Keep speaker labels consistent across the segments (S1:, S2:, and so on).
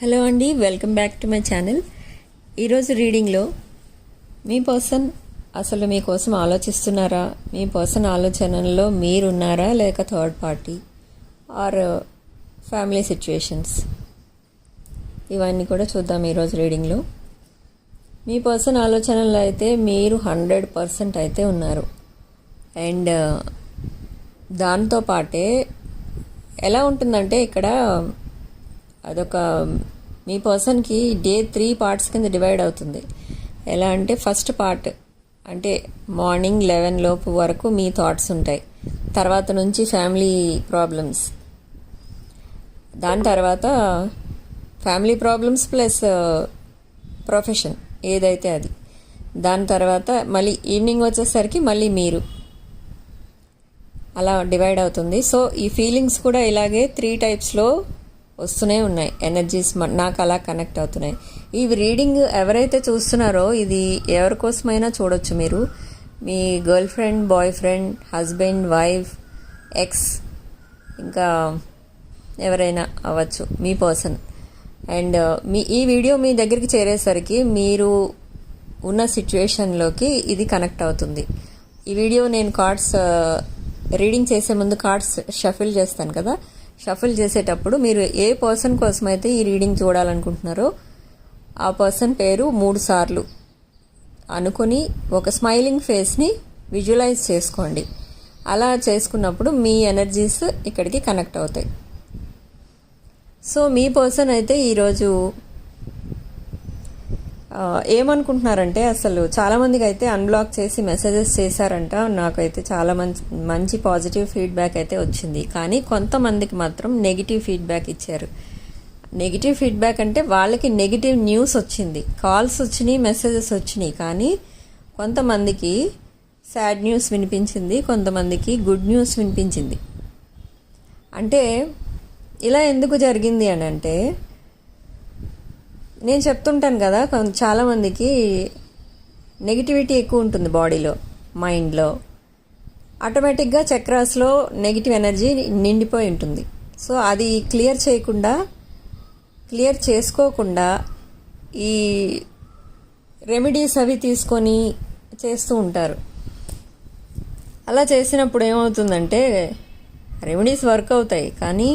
S1: Hello అండి welcome back to my channel ఈరోజు రీడింగ్లో మీ పర్సన్ అసలు మీకోసం ఆలోచిస్తున్నారా? మీ పర్సన్ ఆలోచనల్లో మీరున్నారా లేక third party or family situations ఇవన్నీ కూడా చూద్దాం ఈరోజు రీడింగ్లో మీ పర్సన్ ఆలోచనలో అయితే మీరు హండ్రెడ్ పర్సెంట్ అయితే ఉన్నారు. అండ్ uh, దాంతో పాటే ఎలా ఉంటుందంటే ఇక్కడ అదొక మీ పర్సన్కి డే త్రీ పార్ట్స్ కింద డివైడ్ అవుతుంది. ఎలా అంటే ఫస్ట్ పార్ట్ అంటే మార్నింగ్ లెవెన్ లోపు వరకు మీ థాట్స్ ఉంటాయి. తర్వాత నుంచి ఫ్యామిలీ ప్రాబ్లమ్స్. దాని తర్వాత ఫ్యామిలీ ప్రాబ్లమ్స్ ప్లస్ ప్రొఫెషన్ ఏదైతే అది. దాని తర్వాత మళ్ళీ ఈవినింగ్ వచ్చేసరికి మళ్ళీ మీరు. అలా డివైడ్ అవుతుంది. సో ఈ ఫీలింగ్స్ కూడా ఇలాగే త్రీ టైప్స్లో వస్తూనే ఉన్నాయి. ఎనర్జీస్ నాకు అలా కనెక్ట్ అవుతున్నాయి. ఈ రీడింగ్ ఎవరైతే చూస్తున్నారో ఇది ఎవరి కోసమైనా చూడొచ్చు మీరు. మీ girl friend boy friend husband wife ex ఇంకా ఎవరైనా అవ్వచ్చు. మీ పర్సన్ అండ్ uh, మీ ఈ వీడియో మీ దగ్గరికి చేరేసరికి మీరు ఉన్న సిచ్యువేషన్లోకి ఇది కనెక్ట్ అవుతుంది. ఈ వీడియో నేను కార్డ్స్ రీడింగ్ uh, చేసే ముందు కార్డ్స్ షఫిల్ చేస్తాను కదా. షఫిల్ చేసేటప్పుడు మీరు ఏ పర్సన్ కోసం అయితే ఈ రీడింగ్ చూడాలనుకుంటున్నారో ఆ పర్సన్ పేరు మూడు సార్లు అనుకుని ఒక స్మైలింగ్ ఫేస్ని విజువలైజ్ చేసుకోండి. అలా చేసుకున్నప్పుడు మీ ఎనర్జీస్ ఇక్కడికి కనెక్ట్ అవుతాయి. సో మీ పర్సన్ అయితే ఈరోజు ఏమనుకుంటున్నారంటే అసలు చాలామందికి అయితే అన్బ్లాక్ చేసి మెసేజెస్ చేశారంట. నాకైతే చాలా మంచి మంచి పాజిటివ్ ఫీడ్బ్యాక్ అయితే వచ్చింది. కానీ కొంతమందికి మాత్రం నెగిటివ్ ఫీడ్బ్యాక్ ఇచ్చారు. నెగిటివ్ ఫీడ్బ్యాక్ అంటే వాళ్ళకి నెగిటివ్ న్యూస్ వచ్చింది. కాల్స్ వచ్చినాయి మెసేజెస్ వచ్చినాయి. కానీ కొంతమందికి సాడ్ న్యూస్ వినిపించింది కొంతమందికి గుడ్ న్యూస్ వినిపించింది. అంటే ఇలా ఎందుకు జరిగింది అని అంటే నేను చెప్తుంటాను కదా చాలామందికి నెగిటివిటీ ఎక్కువ ఉంటుంది బాడీలో మైండ్లో. ఆటోమేటిక్గా చక్రాస్లో నెగిటివ్ ఎనర్జీ నిండిపోయి ఉంటుంది. సో అది క్లియర్ చేయకుండా క్లియర్ చేసుకోకుండా ఈ రెమెడీస్ అవి తీసుకొని చేస్తూ ఉంటారు. అలా చేసినప్పుడు ఏమవుతుందంటే రెమెడీస్ వర్క్ అవుతాయి. కానీ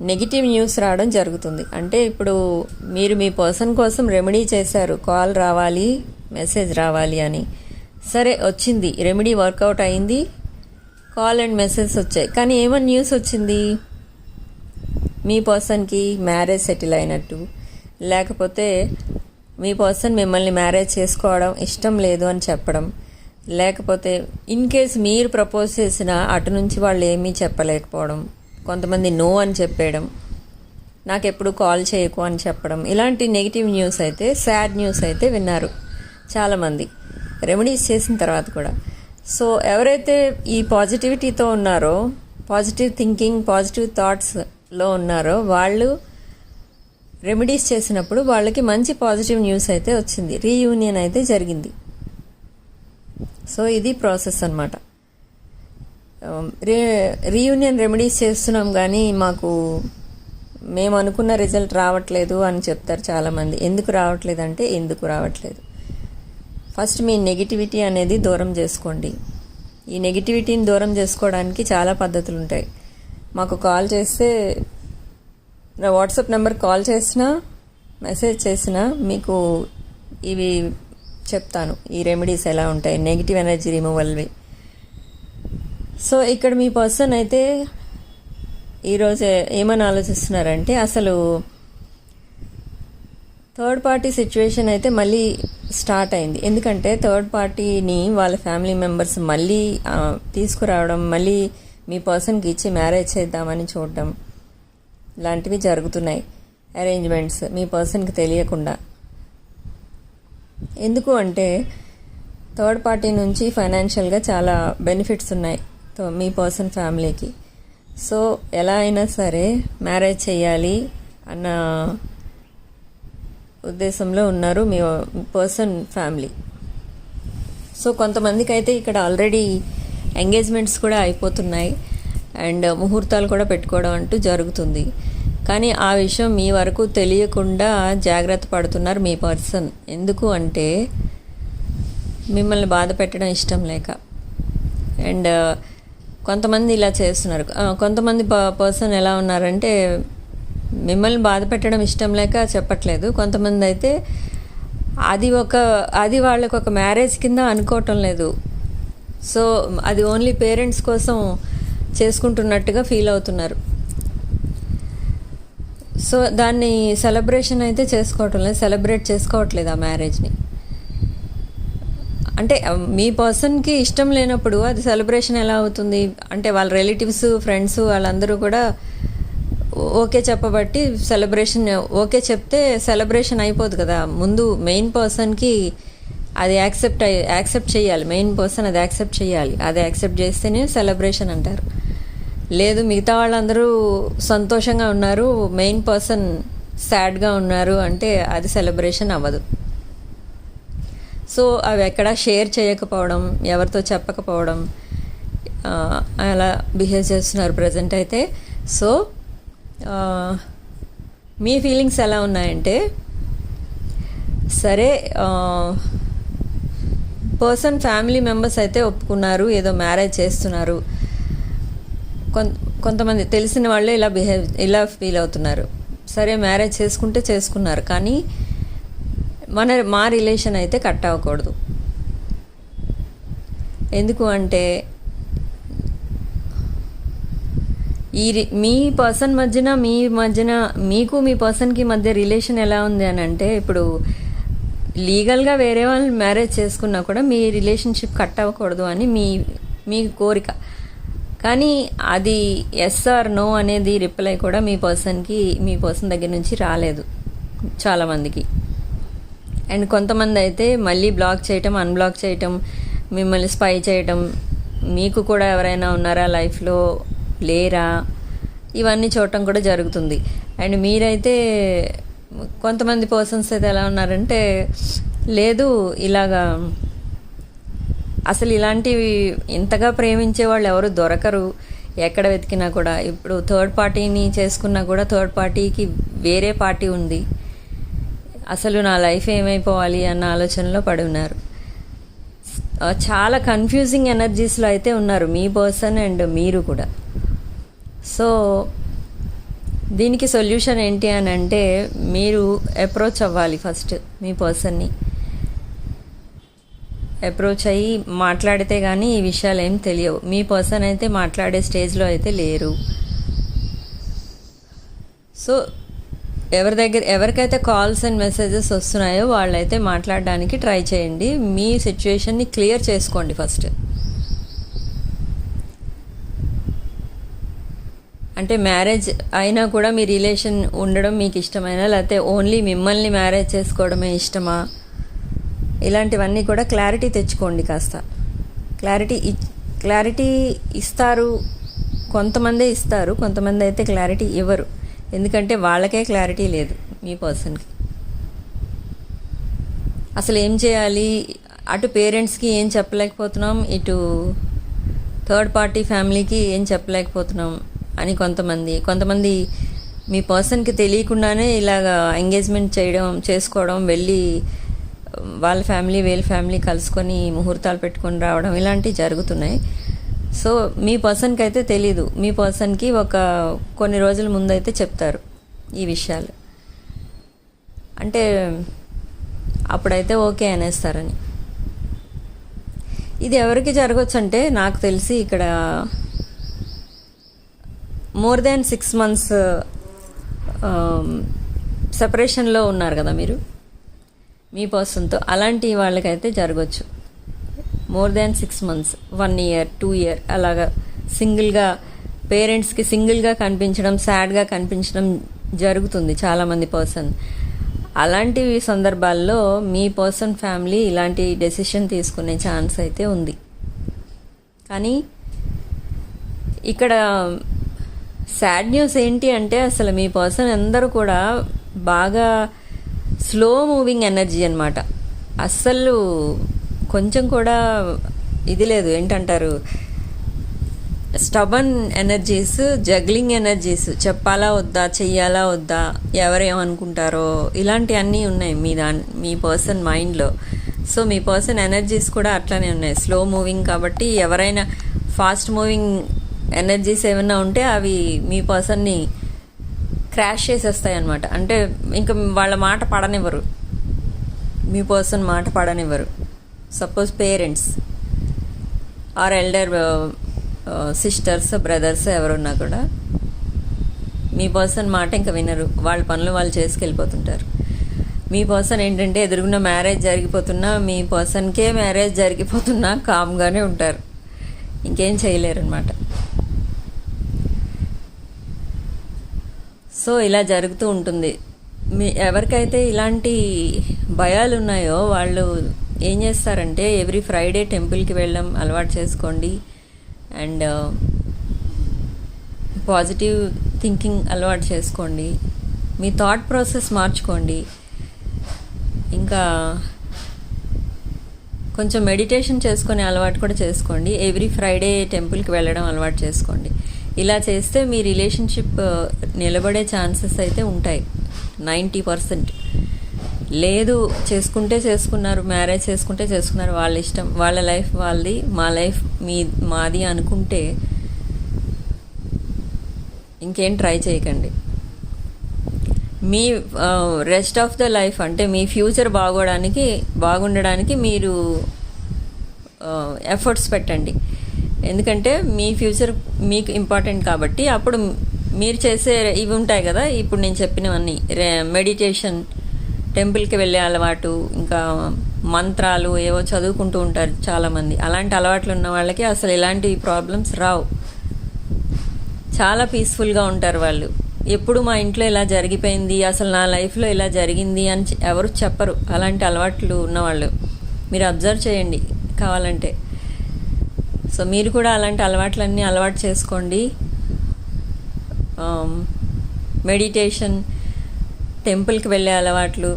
S1: నెగిటివ్ న్యూస్ రావడం జరుగుతుంది. అంటే ఇప్పుడు మీరు మీ పర్సన్ కోసం రెమెడీ చేశారు కాల్ రావాలి మెసేజ్ రావాలి అని. సరే వచ్చింది. రెమెడీ వర్కౌట్ అయింది. కాల్ అండ్ మెసేజ్ వచ్చాయి. కానీ ఏమని న్యూస్ వచ్చింది? మీ పర్సన్కి మ్యారేజ్ సెటిల్ అయినట్టు. లేకపోతే మీ పర్సన్ మిమ్మల్ని మ్యారేజ్ చేసుకోవడం ఇష్టం లేదు అని చెప్పడం. లేకపోతే ఇన్ కేస్ మీరు ప్రపోజ్ చేసిన అటు నుంచి వాళ్ళు ఏమీ చెప్పలేకపోవడం. కొంతమంది నో అని చెప్పేయడం నాకు ఎప్పుడు కాల్ చేయకు అని చెప్పడం ఇలాంటి నెగిటివ్ న్యూస్ అయితే సాడ్ న్యూస్ అయితే విన్నారు చాలామంది. రెమెడీస్ చేసిన తర్వాత కూడా. సో ఎవరైతే ఈ పాజిటివిటీతో ఉన్నారో పాజిటివ్ థింకింగ్ పాజిటివ్ థాట్స్లో ఉన్నారో వాళ్ళు రెమెడీస్ చేసినప్పుడు వాళ్ళకి మంచి పాజిటివ్ న్యూస్ అయితే వచ్చింది. రీయూనియన్ అయితే జరిగింది. సో ఇది ప్రాసెస్ అనమాట రీ రీయూనియన్ రెమెడీస్ చేస్తున్నాం కానీ మాకు మేము అనుకున్న రిజల్ట్ రావట్లేదు అని చెప్తారు చాలామంది. ఎందుకు రావట్లేదు అంటే ఎందుకు రావట్లేదు? ఫస్ట్ మీ నెగిటివిటీ అనేది దూరం చేసుకోండి. ఈ నెగిటివిటీని దూరం చేసుకోవడానికి చాలా పద్ధతులు ఉంటాయి. మాకు కాల్ చేస్తే నా వాట్సాప్ నెంబర్ కాల్ చేసినా మెసేజ్ చేసినా మీకు ఇవి చెప్తాను. ఈ రెమెడీస్ ఎలా ఉంటాయి? నెగిటివ్ ఎనర్జీ రిమూవల్వి సో ఇక్కడ మీ పర్సన్ అయితే ఈరోజు ఏమని ఆలోచిస్తున్నారంటే అసలు థర్డ్ పార్టీ సిచ్యువేషన్ అయితే మళ్ళీ స్టార్ట్ అయింది. ఎందుకంటే థర్డ్ పార్టీని వాళ్ళ ఫ్యామిలీ మెంబర్స్ మళ్ళీ తీసుకురావడం మళ్ళీ మీ పర్సన్కి ఇచ్చి మ్యారేజ్ చేద్దామని చూడడం లాంటివి జరుగుతున్నాయి. అరేంజ్మెంట్స్ మీ పర్సన్కి తెలియకుండా. ఎందుకు అంటే థర్డ్ పార్టీ నుంచి ఫైనాన్షియల్గా చాలా బెనిఫిట్స్ ఉన్నాయి. మీ పర్సన్ ఫ్యామిలీకి. సో ఎలా అయినా సరే మ్యారేజ్ చేయాలి అన్న ఉద్దేశంలో ఉన్నారు మీ పర్సన్ ఫ్యామిలీ. సో కొంతమందికి అయితే ఇక్కడ ఆల్రెడీ ఎంగేజ్మెంట్స్ కూడా అయిపోతున్నాయి అండ్ ముహూర్తాలు కూడా పెట్టుకోవడం అంటూ జరుగుతుంది. కానీ ఆ విషయం మీ వరకు తెలియకుండా జాగ్రత్త పడుతున్నారు మీ పర్సన్. ఎందుకు అంటే మిమ్మల్ని బాధ పెట్టడం ఇష్టం లేక. అండ్ కొంతమంది ఇలా చేస్తున్నారు. కొంతమంది పర్సన్ ఎలా ఉన్నారంటే మిమ్మల్ని బాధ పెట్టడం ఇష్టం లేక చెప్పట్లేదు. కొంతమంది అయితే అది ఒక అది వాళ్ళకి ఒక మ్యారేజ్ కింద అనుకోవటం లేదు. సో అది ఓన్లీ పేరెంట్స్ కోసం చేసుకుంటున్నట్టుగా ఫీల్ అవుతున్నారు. సో దాన్ని సెలబ్రేషన్ అయితే చేసుకోవటం లేదు. సెలబ్రేట్ చేసుకోవట్లేదు ఆ మ్యారేజ్ని. అంటే మీ పర్సన్కి ఇష్టం లేనప్పుడు అది సెలబ్రేషన్ ఎలా అవుతుంది? అంటే వాళ్ళ రిలేటివ్స్ ఫ్రెండ్స్ వాళ్ళందరూ కూడా ఓకే చెప్పబట్టి సెలబ్రేషన్ ఓకే చెప్తే సెలబ్రేషన్ అయిపోదు కదా. ముందు మెయిన్ పర్సన్కి అది యాక్సెప్ట్ అయ్యి యాక్సెప్ట్ చేయాలి. మెయిన్ పర్సన్ అది యాక్సెప్ట్ చేయాలి. అది యాక్సెప్ట్ చేస్తేనే సెలబ్రేషన్ అంటారు. లేదు మిగతా వాళ్ళందరూ సంతోషంగా ఉన్నారు మెయిన్ పర్సన్ సాడ్గా ఉన్నారు అంటే అది సెలబ్రేషన్ అవ్వదు. సో అవి ఎక్కడ షేర్ చేయకపోవడం ఎవరితో చెప్పకపోవడం అలా బిహేవ్ చేస్తున్నారు ప్రజెంట్ అయితే. సో మీ ఫీలింగ్స్ ఎలా ఉన్నాయంటే సరే పర్సన్ ఫ్యామిలీ మెంబర్స్ అయితే ఒప్పుకున్నారు ఏదో మ్యారేజ్ చేస్తున్నారు. కొంత కొంతమంది తెలిసిన వాళ్ళే ఇలా బిహేవ్ ఇలా ఫీల్ అవుతున్నారు. సరే మ్యారేజ్ చేసుకుంటే చేసుకున్నారు. కానీ మన మా రిలేషన్ అయితే కట్ అవ్వకూడదు. ఎందుకు అంటే ఈ రి- మీ పర్సన్ మధ్యన మీ మధ్యన మీకు మీ పర్సన్కి మధ్య రిలేషన్ ఎలా ఉంది అని అంటే ఇప్పుడు లీగల్గా వేరే వాళ్ళు మ్యారేజ్ చేసుకున్నా కూడా మీ రిలేషన్షిప్ కట్ అవ్వకూడదు అని మీ మీ కోరిక. కానీ అది ఎస్ ఆర్ నో అనేది రిప్లై కూడా మీ పర్సన్కి మీ పర్సన్ దగ్గర నుంచి రాలేదు చాలామందికి. అండ్ కొంతమంది అయితే మళ్ళీ బ్లాక్ చేయటం అన్బ్లాక్ చేయటం మిమ్మల్ని స్పై చేయటం మీకు కూడా ఎవరైనా ఉన్నారా లైఫ్లో? లేరా? ఇవన్నీ చూడటం కూడా జరుగుతుంది. అండ్ మీరైతే కొంతమంది పర్సన్స్ అయితే ఎలా ఉన్నారంటే లేదు ఇలాగా అసలు ఇలాంటివి ఇంతగా ప్రేమించే వాళ్ళు ఎవరు దొరకరు. ఎక్కడ వెతికినా కూడా. ఇప్పుడు థర్డ్ పార్టీని చేసుకున్నా కూడా థర్డ్ పార్టీకి వేరే పార్టీ ఉంది. అసలు నా లైఫ్ ఏమైపోవాలి అన్న ఆలోచనలో పడి ఉన్నారు. చాలా కన్ఫ్యూజింగ్ ఎనర్జీస్లో అయితే ఉన్నారు మీ పర్సన్ అండ్ మీరు కూడా. సో దీనికి సొల్యూషన్ ఏంటి అని అంటే మీరు అప్రోచ్ అవ్వాలి ఫస్ట్ మీ పర్సన్ని అప్రోచ్ అయ్యి మాట్లాడితే కానీ ఈ విషయాలు ఏం తెలియవు. మీ పర్సన్ అయితే మాట్లాడే స్టేజ్లో అయితే లేరు. సో ఎవరి దగ్గర ఎవరికైతే కాల్స్ అండ్ మెసేజెస్ వస్తున్నాయో వాళ్ళైతే మాట్లాడడానికి ట్రై చేయండి. మీ సిచ్యువేషన్ని క్లియర్ చేసుకోండి ఫస్ట్ అంటే మ్యారేజ్ అయినా కూడా మీ రిలేషన్ ఉండడం మీకు ఇష్టమైనా లేకపోతే ఓన్లీ మిమ్మల్ని మ్యారేజ్ చేసుకోవడమే ఇష్టమా? ఇలాంటివన్నీ కూడా క్లారిటీ తెచ్చుకోండి కాస్త. క్లారిటీ క్లారిటీ ఇస్తారు. కొంతమందే ఇస్తారు కొంతమంది అయితే క్లారిటీ ఇవ్వరు. ఎందుకంటే వాళ్ళకే క్లారిటీ లేదు మీ పర్సన్కి అసలు ఏం చేయాలి? అటు పేరెంట్స్కి ఏం చెప్పలేకపోతున్నాం ఇటు థర్డ్ పార్టీ ఫ్యామిలీకి ఏం చెప్పలేకపోతున్నాం అని కొంతమంది. కొంతమంది మీ పర్సన్కి తెలియకుండానే ఇలాగ ఎంగేజ్మెంట్ చేయడం చేసుకోవడం వెళ్ళి వాళ్ళ ఫ్యామిలీ వీళ్ళ ఫ్యామిలీ కలుసుకొని ముహూర్తాలు పెట్టుకొని రావడం ఇలాంటివి జరుగుతున్నాయి. సో మీ పర్సన్కి అయితే తెలీదు. మీ పర్సన్కి ఒక కొన్ని రోజుల ముందైతే చెప్తారు ఈ విషయాలు. అంటే అప్పుడైతే ఓకే అనేస్తారని. ఇది ఎవరికి జరగచ్చు అంటే నాకు తెలిసి ఇక్కడ మోర్ దాన్ సిక్స్ మంత్స్ సపరేషన్లో ఉన్నారు కదా మీరు? మీ పర్సన్తో. అలాంటి వాళ్ళకైతే జరగచ్చు. More than six months one year two year అలాగా సింగిల్గా పేరెంట్స్కి సింగిల్గా కనిపించడం సాడ్గా కనిపించడం జరుగుతుంది చాలామంది పర్సన్. అలాంటి సందర్భాల్లో మీ పర్సన్ ఫ్యామిలీ ఇలాంటి డెసిషన్ తీసుకునే ఛాన్స్ అయితే ఉంది. కానీ ఇక్కడ సాడ్ న్యూస్ ఏంటి అంటే అసలు మీ పర్సన్ అందరూ కూడా బాగా స్లో మూవింగ్ ఎనర్జీ అనమాట అస్సలు కొంచెం కూడా ఇది లేదు. ఏంటంటారు? స్టబన్ ఎనర్జీస్ జగ్లింగ్ ఎనర్జీస్ చెప్పాలా వద్దా చెయ్యాలా వద్దా ఎవరేమనుకుంటారో ఇలాంటివన్నీ ఉన్నాయి మీ దాని మీ పర్సన్ మైండ్లో. సో మీ పర్సన్ ఎనర్జీస్ కూడా అట్లానే ఉన్నాయి. స్లో మూవింగ్ కాబట్టి ఎవరైనా ఫాస్ట్ మూవింగ్ ఎనర్జీస్ ఏమైనా ఉంటే అవి మీ పర్సన్ని క్రాష్ చేసేస్తాయి అనమాట అంటే ఇంకా వాళ్ళ మాట పడనివ్వరు. మీ పర్సన్ మాట పడనివ్వరు. Suppose parents or elder sisters brothers ఎవరున్నా కూడా మీ పర్సన్ మాట ఇంకా వినరు. వాళ్ళ పనులు వాళ్ళు చేసుకెళ్ళిపోతుంటారు. మీ పర్సన్ ఏంటంటే ఎదురుగున్న మ్యారేజ్ జరిగిపోతున్నా మీ పర్సన్కే మ్యారేజ్ జరిగిపోతున్నా కామ్గానే ఉంటారు. ఇంకేం చేయలేరనమాట సో ఇలా జరుగుతూ ఉంటుంది. మీ ఎవరికైతే ఇలాంటి భయాలు ఉన్నాయో వాళ్ళు ఏం చేస్తారంటే ఎవ్రీ ఫ్రైడే టెంపుల్కి వెళ్ళడం అలవాటు చేసుకోండి. అండ్ పాజిటివ్ థింకింగ్ అలవాటు చేసుకోండి. మీ థాట్ ప్రాసెస్ మార్చుకోండి. ఇంకా కొంచెం మెడిటేషన్ చేసుకునే అలవాటు కూడా చేసుకోండి. ఎవ్రీ ఫ్రైడే టెంపుల్కి వెళ్ళడం అలవాటు చేసుకోండి. ఇలా చేస్తే మీ రిలేషన్షిప్ uh, నిలబడే ఛాన్సెస్ అయితే ఉంటాయి. నైంటీ పర్సెంట్ లేదు చేసుకుంటే చేసుకున్నారు మ్యారేజ్ చేసుకుంటే చేసుకున్నారు వాళ్ళ ఇష్టం వాళ్ళ లైఫ్ వాళ్ళది మా లైఫ్ మీ మాది అనుకుంటే ఇంకేం ట్రై చేయకండి. మీ రెస్ట్ ఆఫ్ ద లైఫ్ అంటే మీ ఫ్యూచర్ బాగోడానికి బాగుండడానికి మీరు ఎఫర్ట్స్ పెట్టండి. ఎందుకంటే మీ ఫ్యూచర్ మీకు ఇంపార్టెంట్ కాబట్టి అప్పుడు మీరు చేసే ఇవి ఉంటాయి కదా ఇప్పుడు నేను చెప్పినవన్నీ మెడిటేషన్ టెంపుల్కి వెళ్ళే అలవాటు ఇంకా మంత్రాలు ఏవో చదువుకుంటూ ఉంటారు చాలామంది. అలాంటి అలవాట్లు ఉన్న వాళ్ళకి అసలు ఇలాంటి ప్రాబ్లమ్స్ రావు. చాలా పీస్ఫుల్గా ఉంటారు వాళ్ళు. ఎప్పుడు మా ఇంట్లో ఇలా జరిగిపోయింది అసలు నా లైఫ్లో ఇలా జరిగింది అని ఎవరు చెప్పరు. అలాంటి అలవాట్లు ఉన్నవాళ్ళు మీరు అబ్జర్వ్ చేయండి కావాలంటే. సో మీరు కూడా అలాంటి అలవాట్లన్నీ అలవాటు చేసుకోండి. మెడిటేషన్ టెంపుల్కి వెళ్ళే అలవాట్లు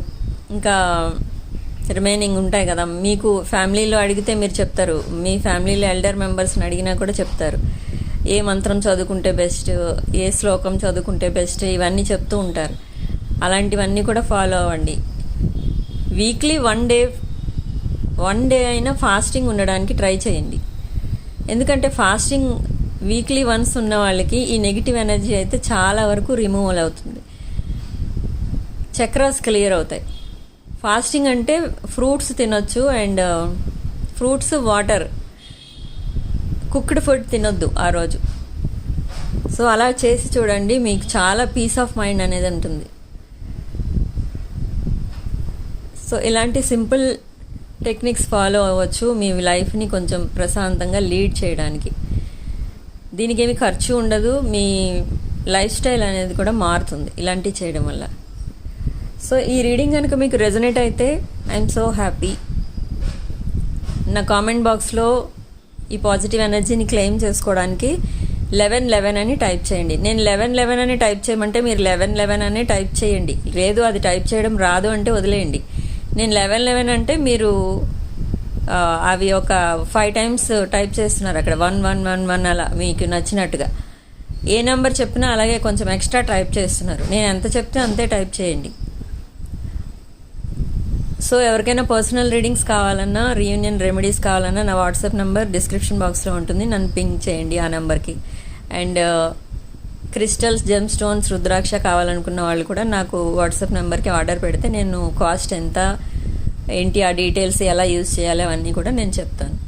S1: ఇంకా రిమైనింగ్ ఉంటాయి కదా. మీకు ఫ్యామిలీలో అడిగితే మీరు చెప్తారు. మీ ఫ్యామిలీలో ఎల్డర్ మెంబర్స్ని అడిగినా కూడా చెప్తారు. ఏ మంత్రం చదువుకుంటే బెస్ట్ ఏ శ్లోకం చదువుకుంటే బెస్ట్ ఇవన్నీ చెప్తూ ఉంటారు. అలాంటివన్నీ కూడా ఫాలో అవ్వండి. Weekly one day one day అయినా ఫాస్టింగ్ ఉండడానికి ట్రై చేయండి. ఎందుకంటే ఫాస్టింగ్ వీక్లీ వన్స్ ఉన్న వాళ్ళకి ఈ నెగిటివ్ ఎనర్జీ అయితే చాలా వరకు రిమూవల్ అవుతుంది. చక్రాస్ క్లియర్ అవుతాయి. ఫాస్టింగ్ అంటే ఫ్రూట్స్ తినొచ్చు and fruits water cooked food తినొద్దు ఆ రోజు. సో అలా చేసి చూడండి మీకు చాలా పీస్ ఆఫ్ మైండ్ అనేది ఉంటుంది. సో ఇలాంటి సింపుల్ టెక్నిక్స్ ఫాలో అవ్వచ్చు. మీ లైఫ్ని కొంచెం ప్రశాంతంగా లీడ్ చేయడానికి. దీనికి ఏమి ఖర్చు ఉండదు. మీ లైఫ్ స్టైల్ అనేది కూడా మారుతుంది ఇలాంటివి చేయడం వల్ల. సో ఈ రీడింగ్ కనుక మీకు రెజనేట్ అయితే ఐఎమ్ సో హ్యాపీ నా కామెంట్ బాక్స్లో ఈ పాజిటివ్ ఎనర్జీని క్లెయిమ్ చేసుకోవడానికి లెవెన్ లెవెన్ అని టైప్ చేయండి. నేను లెవెన్ లెవెన్ అని టైప్ చేయమంటే మీరు లెవెన్ లెవెన్ అని టైప్ చేయండి. లేదు అది టైప్ చేయడం రాదు అంటే వదిలేయండి. నేను లెవెన్ లెవెన్ అంటే మీరు అవి ఒక ఫైవ్ టైమ్స్ టైప్ చేస్తున్నారు అక్కడ. వన్ వన్ వన్ వన్ అలా మీకు నచ్చినట్టుగా. ఏ నెంబర్ చెప్పినా అలాగే కొంచెం ఎక్స్ట్రా టైప్ చేస్తున్నారు. నేను ఎంత చెప్తే అంతే టైప్ చేయండి. సో ఎవరికైనా పర్సనల్ రీడింగ్స్ కావాలన్నా రీయూనియన్ రెమెడీస్ కావాలన్నా నా వాట్సాప్ నెంబర్ డిస్క్రిప్షన్ బాక్స్లో ఉంటుంది. నన్ను పింక్ చేయండి ఆ నెంబర్కి and crystals gem stones rudraksha కావాలనుకున్న వాళ్ళు కూడా నాకు వాట్సాప్ నెంబర్కి ఆర్డర్ పెడితే నేను కాస్ట్ ఎంత ఏంటి ఆ డీటెయిల్స్ ఎలా యూజ్ చేయాలి అవన్నీ కూడా నేను చెప్తాను.